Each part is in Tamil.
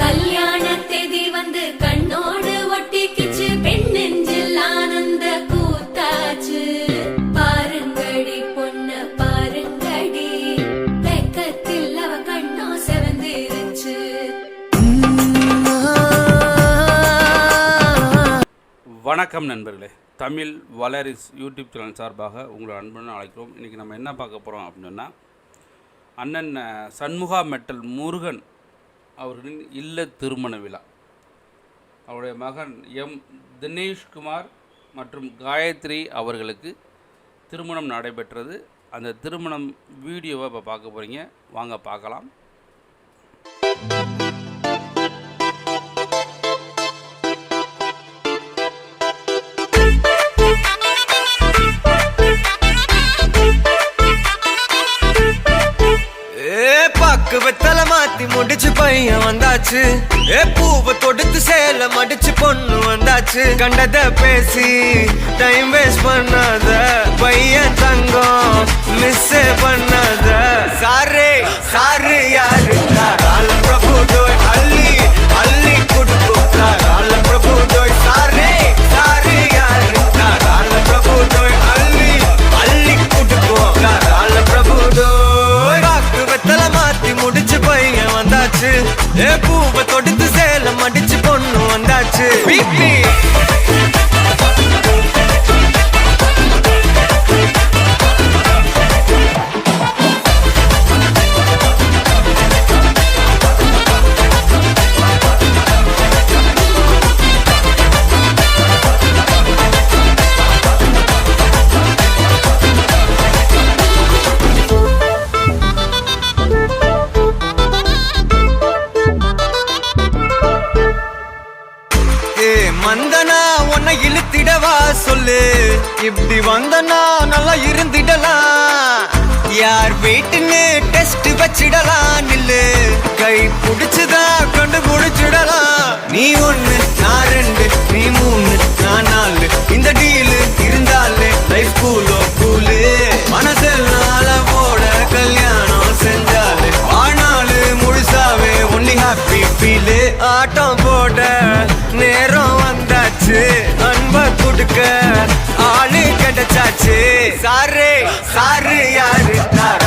கல்யாண தேதி வந்து கண்ணோடு ஒட்டிக்கிச்சு. பெண் நெஞ்சில் ஆனந்த கூத்தாச்சு பாருங்கடி பொண்ண பாருங்கடி. வெக்கத்தில் அவ கண்ணோ செவந்திருச்சு. வணக்கம் நண்பர்களே. தமிழ் வளரிஸ் யூடியூப் சேனல் சார்பாக உங்களை அன்புடன் அழைக்கிறோம். இன்றைக்கி நம்ம என்ன பார்க்க போகிறோம் அப்படின்னா அண்ணன் சண்முகா மெட்டல் முருகன் அவர்களின் இல்ல திருமண விழா. அவருடைய மகன் எம். தினேஷ்குமார் மற்றும் காயத்ரி அவர்களுக்கு திருமணம் நடைபெற்றது. அந்த திருமணம் வீடியோவை இப்போ பார்க்க போகிறீங்க வாங்க பார்க்கலாம். பேசு கண்டத பேசி டைம் வேஸ்ட் பண்ணாத பையன் தங்கம் மிஸ் பண்ணாத. சாரு சாரு யாரு? beat me. இப்படி வந்தனா நல்லா இருந்திடலாம். யார் வீட்டுன்னு டெஸ்ட் வச்சிடலாம். நில்லு கை பிடிச்சதா கொண்டு முடிச்சிடலாம் நீ ஒண்ணு நான் ரெண்டு நீ மூணு நான் நாலு. இந்த டீலு இருந்தாலே லைஃப் கூலோ கூலு மனசெல்லாம் போட கல்யாணம் செஞ்சாலே ஆனாலு முழுசாவே ஒன்லி ஹாப்பி ஃபீலு ஆட்டம் போட நேரம் வந்தாச்சு. கொடுக்க ஆளு கிடைச்சாச்சு. சாரு சாரு யாரு? தாராள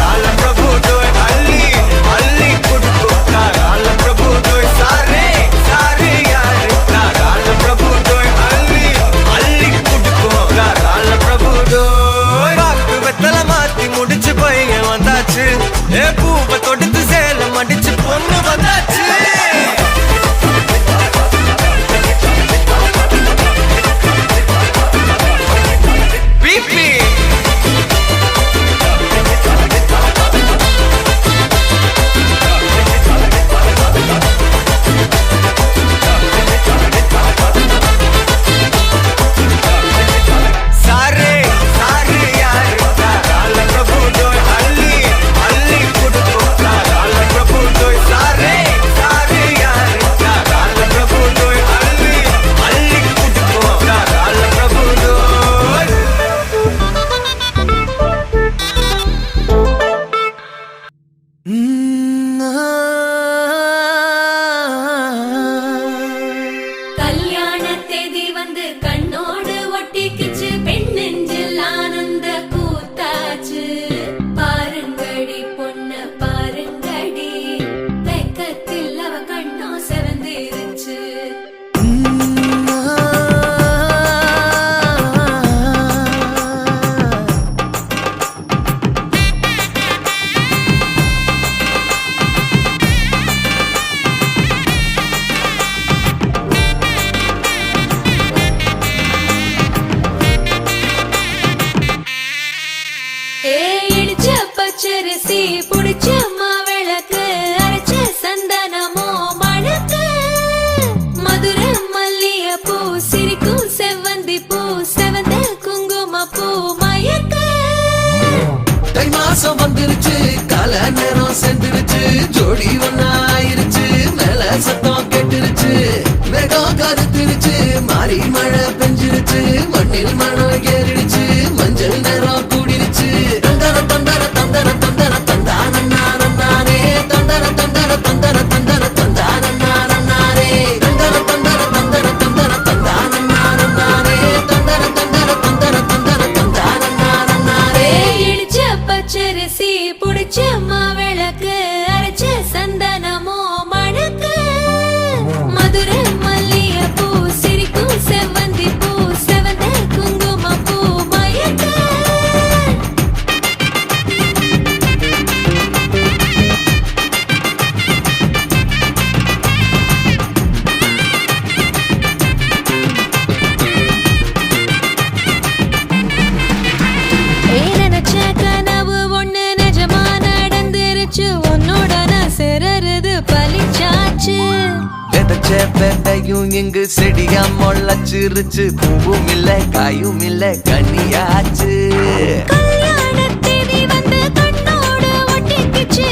கேறிடுச்சு ஏறிடுச்சு மஞ்சள் நிறம் கூடிடுச்சு. தந்தர தந்தர அடைச்ச வெண்டையும் இங்கு செடியா முளைச்சிருச்சு. பூவும் இல்ல காயும் இல்ல கனியாச்சு கல்யாணத்தினி வந்து கண்ணோடு ஒட்டிக்கிச்சு.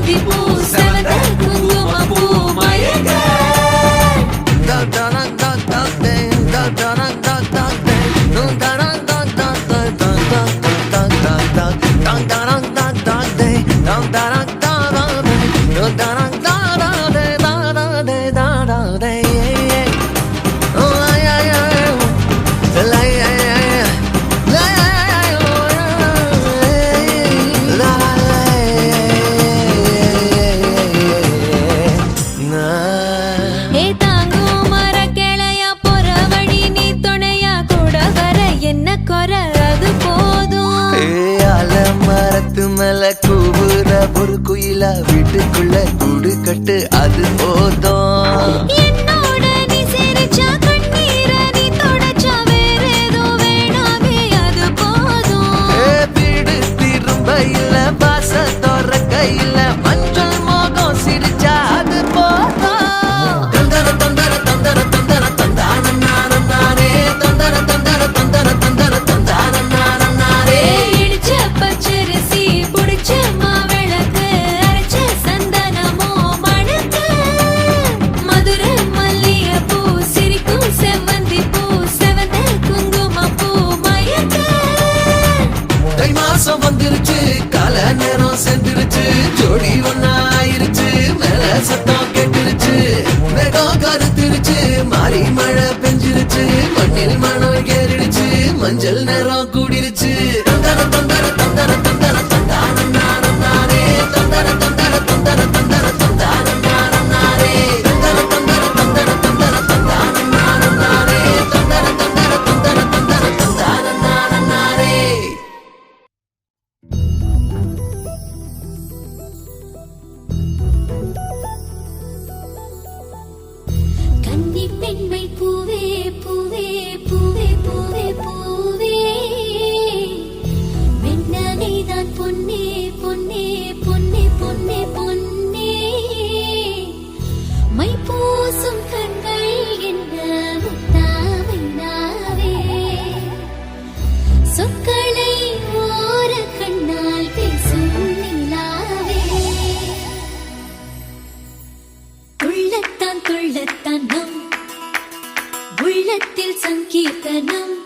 Di 不朽 உள்ளத்தனம். உள்ளத்தில் சங்கீர்த்தனம்.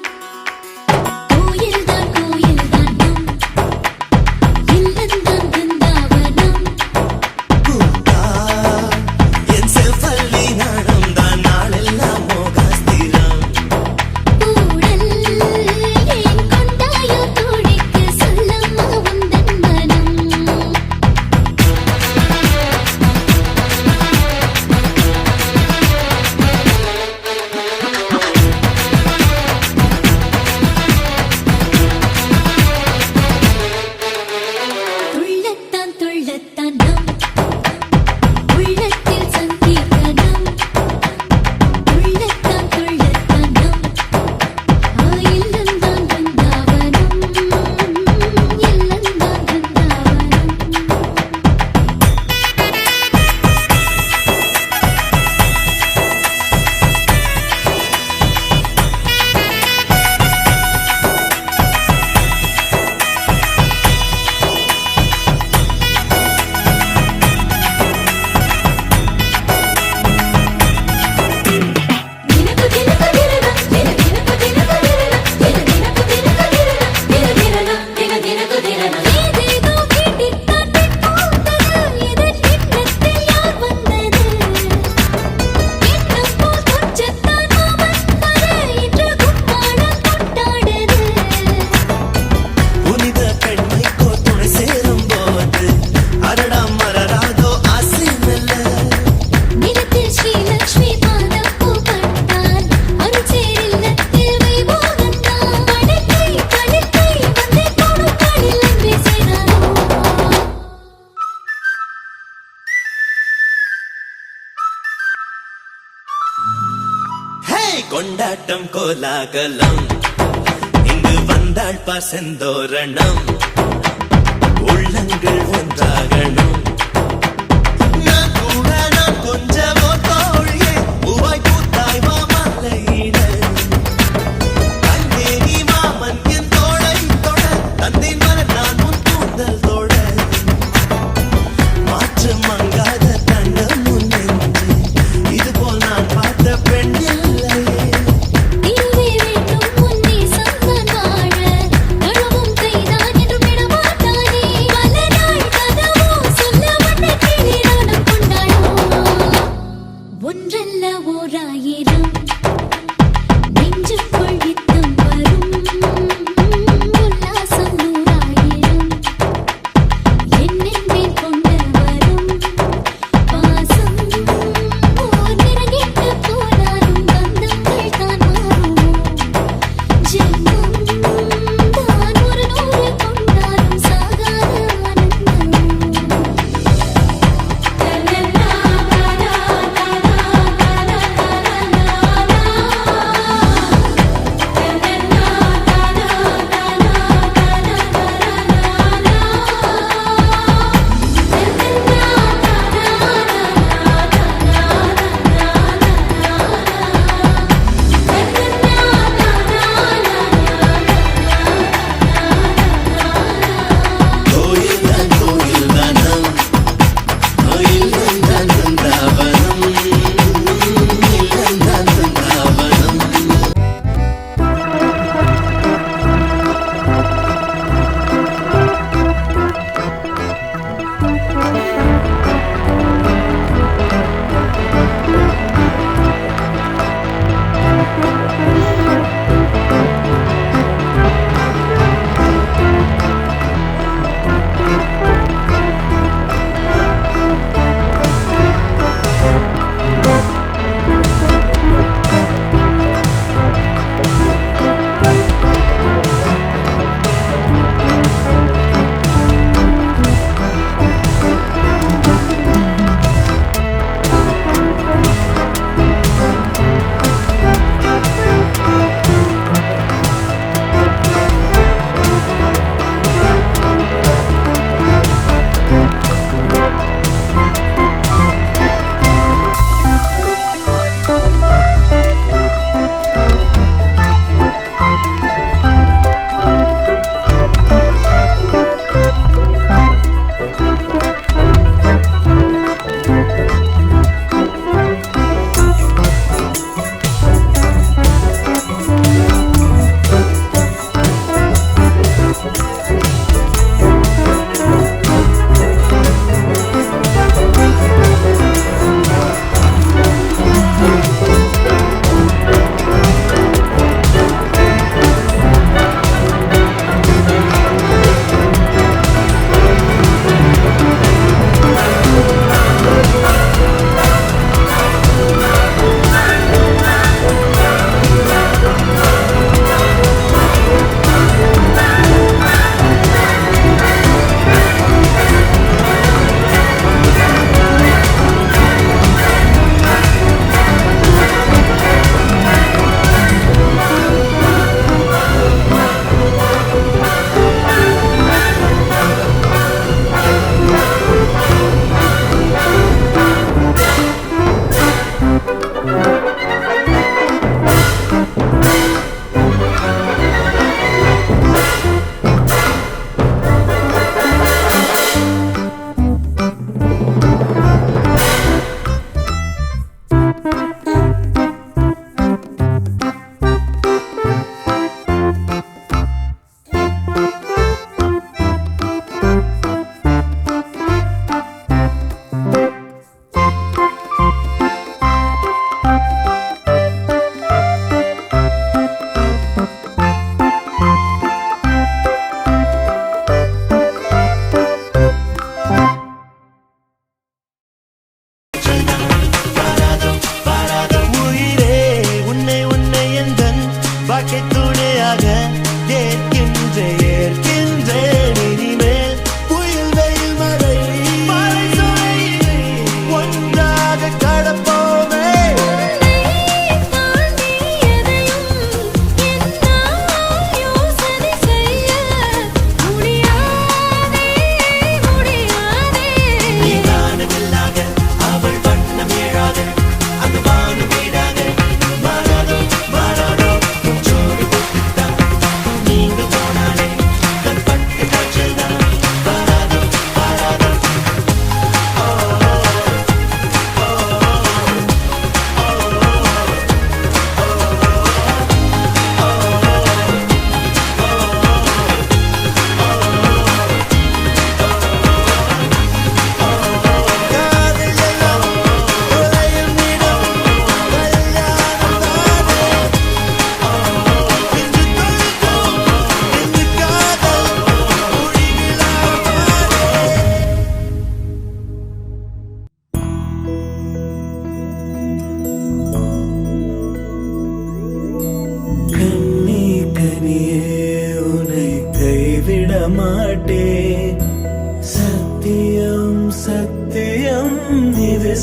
கோலாகலம் இங்கு வந்தாள் பசந்தோரணம். உள்ளங்கள் ஒன்றாகணும்.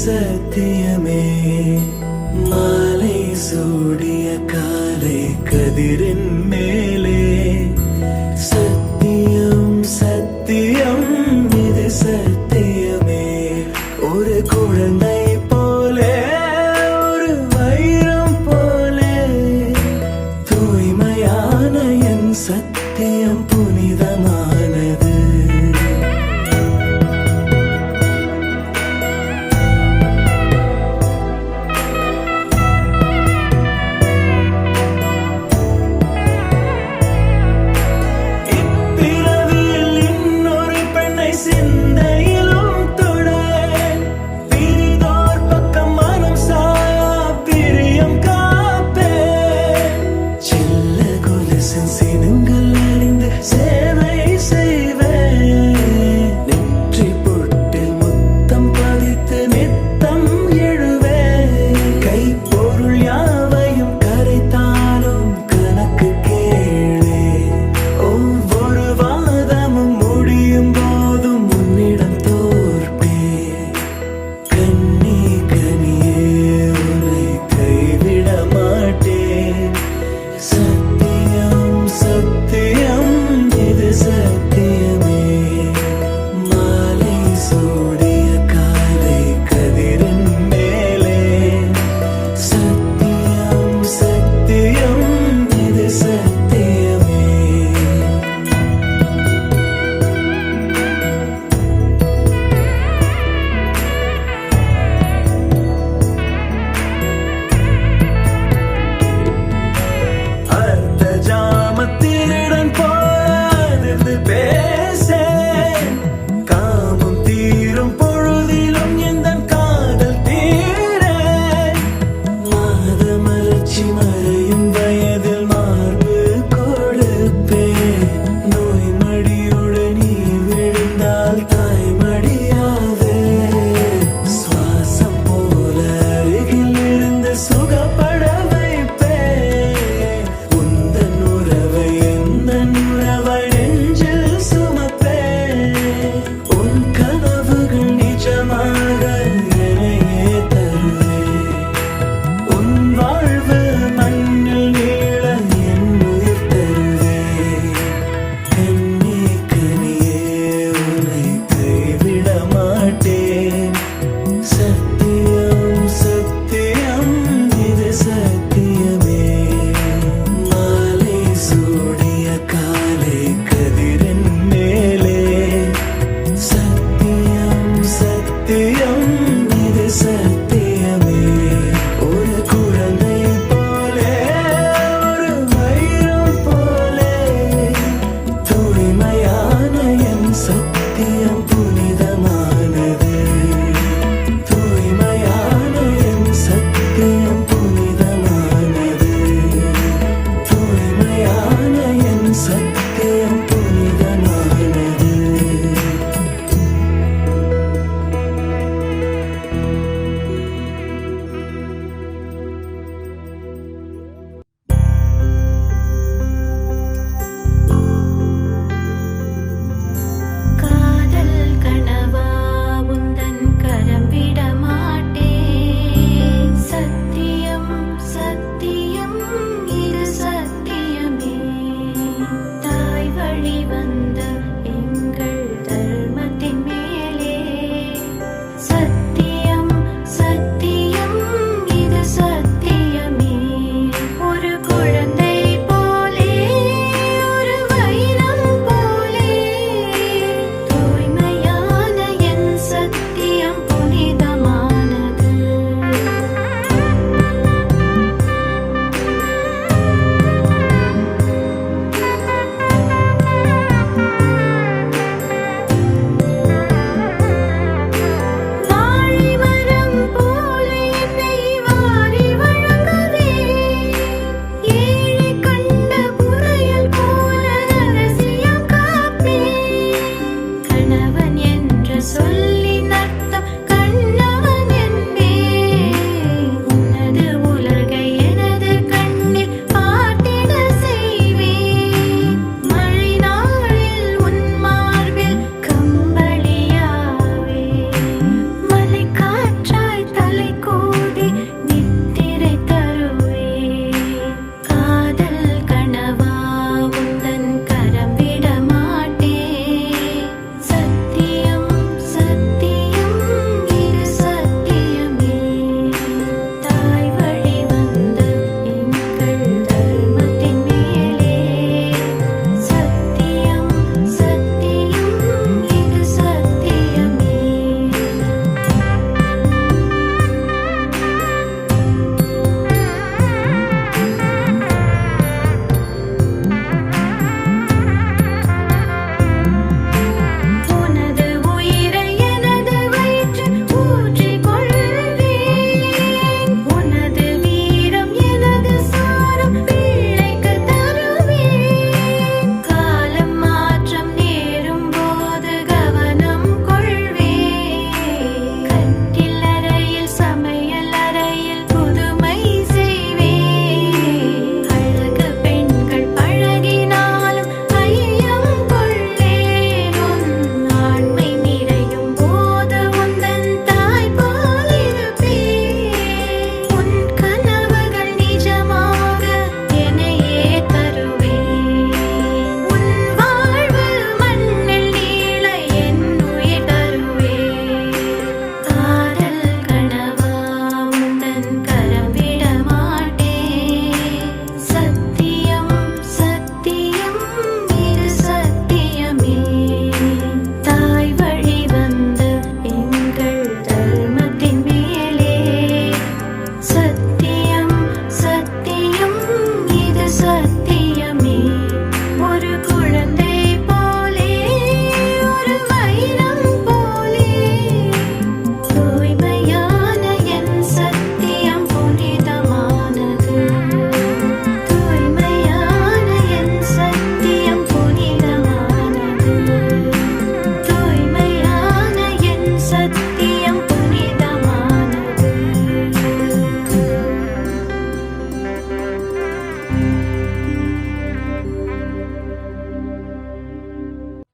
சத்தியமே. மாலை சூடிய காலை கதிரின் மேலே.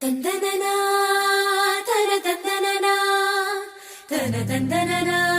தந்தனனா தன தந்தனனா தன தந்தனனா தன தந்தனனா